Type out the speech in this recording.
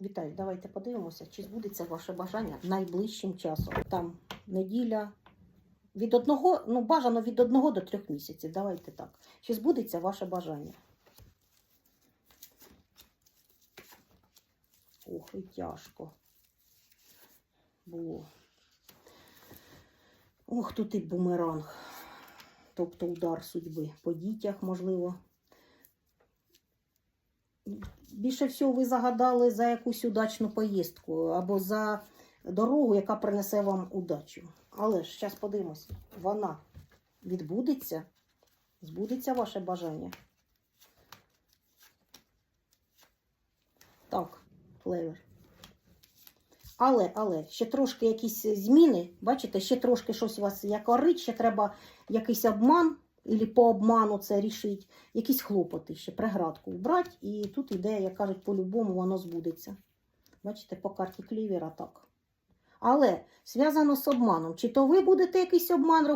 Вітаю, давайте подивимося, чи збудеться ваше бажання найближчим часом. Там неділя. Від одного, ну бажано від одного до трьох місяців. Давайте так. Чи збудеться ваше бажання? Ох, і тяжко. Було. Ох, тут і бумеранг. Тобто удар судьби по дітях, можливо. Більше всього ви загадали за якусь удачну поїздку або за дорогу, яка принесе вам удачу. Але ж зараз подивимось, вона відбудеться, збудеться ваше бажання. Так, клевер. Але, але, ще трошки якісь зміни, бачите, ще трошки щось у вас якорить, ще треба якийсь обман, або по обману це рішить, якісь хлопоти ще, преградку вбрати, і тут іде, як кажуть, по-любому воно збудеться. Бачите, по карті клівера так. Але зв'язано з обманом. Чи то ви будете якийсь обман робити?